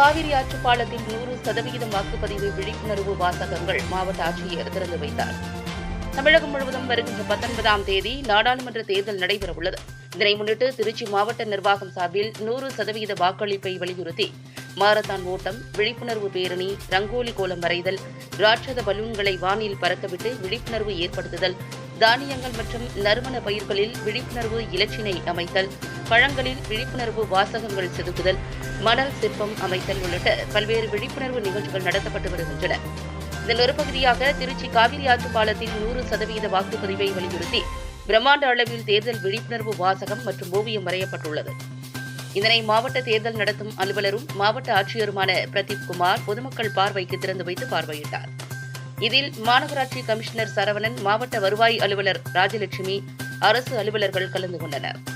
காவிரி ஆற்று பாலத்தில் நூறு சதவிகிதம் வாக்குப்பதிவு விழிப்புணர்வு வாசகங்கள் மாவட்ட ஆட்சியர் திறந்து வைத்தார். தமிழகம் முழுவதும் வருகின்ற பத்தொன்பதாம் தேதி நாடாளுமன்ற தேர்தல் நடைபெறவுள்ளது. இதனை முன்னிட்டு திருச்சி மாவட்ட நிர்வாகம் சார்பில் நூறு சதவிகித வாக்களிப்பை வலியுறுத்தி மாரத்தான் ஓட்டம் விழிப்புணர்வு பேரணி ரங்கோலி கோலம் வரைதல் ராட்சத பலூன்களை வானில் பறக்கவிட்டு விழிப்புணர்வு ஏற்படுத்துதல் தானியங்கள் மற்றும் நறுமண பயிர்களில் விழிப்புணர்வு இலச்சினை அமைத்தல் பழங்களில் விழிப்புணர்வு வாசகங்கள் செதுக்குதல் மணல் சிற்பம் அமைத்தல் உள்ளிட்ட பல்வேறு விழிப்புணர்வு நிகழ்ச்சிகள் நடத்தப்பட்டு வருகின்றன. இதன் ஒரு பகுதியாக திருச்சி காவிரி ஆற்று பாலத்தில் நூறு சதவீத வாக்குப்பதிவை வலியுறுத்தி பிரம்மாண்ட அளவில் தேர்தல் விழிப்புணர்வு வாசகம் மற்றும் ஓவியம் வரையப்பட்டுள்ளது. இதனை மாவட்ட தேர்தல் நடத்தும் அலுவலரும் மாவட்ட ஆட்சியருமான பிரதீப் குமார் பொதுமக்கள் பார்வைக்கு திறந்து வைத்து பார்வையிட்டார். இதில் மாநகராட்சி கமிஷனர் சரவணன் மாவட்ட வருவாய் அலுவலர் ராஜலட்சுமி அரசு அலுவலர்கள் கலந்து கொண்டனர்.